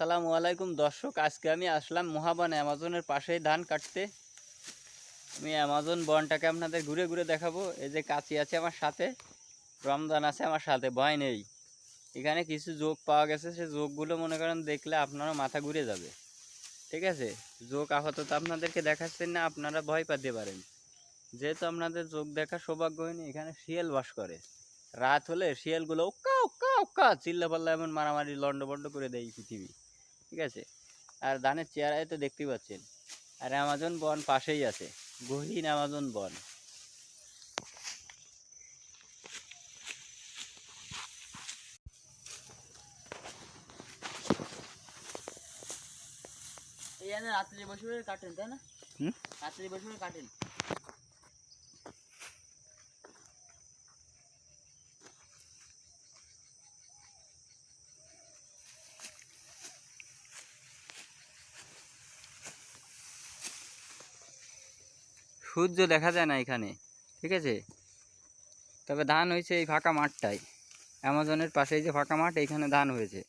আসসালামু আলাইকুম দর্শক, আজকে আমি আসলাম মহাবন অ্যামাজনের পাশেই ধান কাটতে। আমি অ্যামাজন বনটাকে আপনাদের ঘুরে ঘুরে দেখাবো। এই যে কাঁচি আছে আমার সাথে, রমজান আছে আমার সাথে, ভয় নেই। এখানে কিছু যোগ পাওয়া গেছে, সে যোগগুলো মনে করেন দেখলে আপনারও মাথা ঘুরে যাবে। ঠিক আছে? যোগ আপাতত আপনাদেরকে দেখাচ্ছেন না, আপনারা ভয় পাতে পারেন। যেহেতু আপনাদের যোগ দেখা সৌভাগ্য হয়নি এখানে শিয়াল বাস করে। রাত হলে শিয়ালগুলো উক্কা উক্কা উক্কা চিল্লা পাল্লা এমন মারামারি লন্ড বন্ড করে দেয় পৃথিবী। ঠিক আছে? আর ধানের চেহারায় তো দেখতেই পাচ্ছেন। আর অ্যামাজন বন পাশেই আছে। গহীন অ্যামাজন বন। রাত্রে বসে কাটেন তাই না? হুম? রাত্রে বসে কাটেন সূর্য দেখা যায় না এখানে, ঠিক আছে? তবে ধান হয়েছে এই ফাঁকা মাঠটাই। অ্যামাজনের পাশে যে ফাঁকা মাঠ, এইখানে ধান হয়েছে।